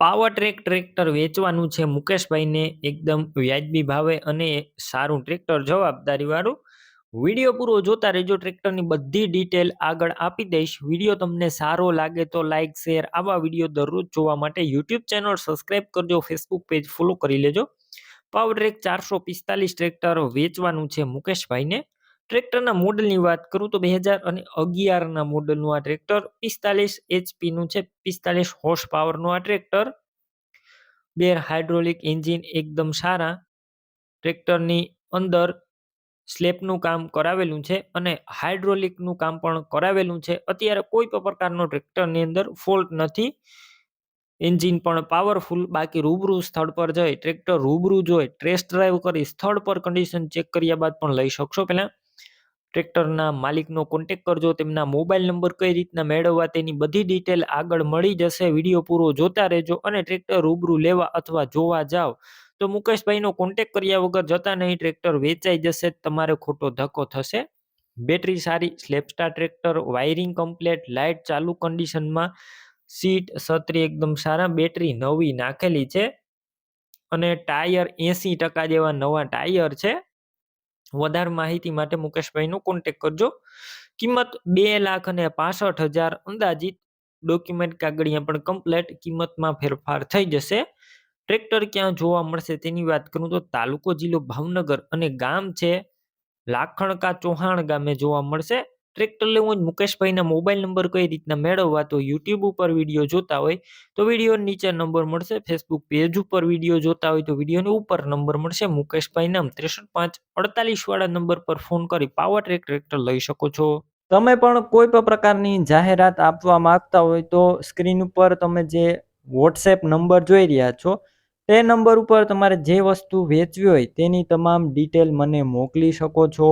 Power track tractor વેચવાનું છે. મુકેશભાઈને એકદમ વ્યાજબી ભાવે અને સારું ટ્રેક્ટર જવાબદારી વાળું વીડિયો પૂરો જોતા રહેજો. ટ્રેક્ટરની બધી ડિટેલ આગળ આપી દઈશ. વીડિયો તમને સારો લાગે તો લાઇક શેર આવા વીડિયો દરરોજ જોવા માટે યુટ્યુબ ચેનલ સબસ્ક્રાઇબ કરજો. ફેસબુક પેજ ફોલો કરી લેજો. પાવર ટ્રેક ચારસો પિસ્તાલીસ ટ્રેક્ટર વેચવાનું છે મુકેશભાઈને. ટ્રેક્ટરના મોડલની વાત કરું તો બે હજાર અને અગિયારના મોડલનું આ ટ્રેક્ટર પિસ્તાલીસ એચપીનું છે. પિસ્તાલીસ હોર્સ પાવરનું આ ટ્રેક્ટર. બે હાઇડ્રોલિક એન્જિન એકદમ સારા ટ્રેક્ટરની અંદર સ્લેપનું કામ કરાવેલું છે અને હાઇડ્રોલિકનું કામ પણ કરાવેલું છે. અત્યારે કોઈ પણ પ્રકારનો ટ્રેક્ટરની અંદર ફોલ્ટ નથી. એન્જિન પણ પાવરફુલ બાકી રૂબરૂ સ્થળ પર જઈ ટ્રેક્ટર રૂબરૂ જોઈ ટ્રેસ ડ્રાઈવ કરી, સ્થળ પર કન્ડિશન ચેક કર્યા બાદ પણ લઈ શકશો. પહેલાં ટ્રેક્ટરના માલિકનો કોન્ટેક કરજો, તેમના મોબાઈલ નંબર કઈ રીતના મેળવવા તેની બધી ડિટેલ આગળ મળી જશે. વીડિયો પૂરો જોતા રહેજો અને ટ્રેક્ટર રૂબરૂ લેવા અથવા જોવા જાઓ. તો મુકેશભાઈનો કોન્ટેક કર્યા વગર જતા નહીં ટ્રેક્ટર વેચાઈ જશે, તમારે ખોટો ધક્કો થશે. બેટરી સારી સ્લેપસ્ટાર ટ્રેક્ટર વાયરિંગ કમ્પ્લેટ લાઇટ ચાલુ કન્ડિશનમાં સીટ સત્રી એકદમ સારા બેટરી નવી નાખેલી છે. અને ટાયર એસી ટકા જેવા નવા ટાયર છે. વધારે માહિતી માટે મુકેશભાઈનો કોન્ટેક કરજો. કિંમત બે લાખ અને પાસઠ હજાર અંદાજિત ડોક્યુમેન્ટ કાગળિયા પણ કમ્પ્લેટ કિંમતમાં ફેરફાર થઈ જશે. ટ્રેક્ટર ક્યાં જોવા મળશે તેની વાત કરું તો તાલુકો જિલ્લો ભાવનગર અને ગામ છે. લાખણકા ચૌહાણ ગામે જોવા મળશે. ટ્રેક્ટર લેવું હોય મુકેશભાઈના મોબાઈલ નંબર કઈ રીતના મેળવવા તો યુટ્યુબ ઉપર વીડિયો જોતા હોય તો વીડિયો નીચે નંબર મળશે ફેસબુક પેજ ઉપર વીડિયો જોતા હોય તો વિડીયોની ઉપર નંબર મળશે, મુકેશભાઈ નામ ત્રેસઠ પાંચ અડતાલીસ વાળા નંબર પર ફોન કરી પાવર ટ્રેક ટ્રેક્ટર લઈ શકો છો. તમે પણ કોઈ પણ પ્રકારની જાહેરાત આપવા માંગતા હોય તો સ્ક્રીન ઉપર તમે જે વોટ્સએપ નંબર જોઈ રહ્યા છો, તે નંબર ઉપર તમારે જે વસ્તુ વેચવી હોય તેની તમામ ડિટેલ મને મોકલી શકો છો.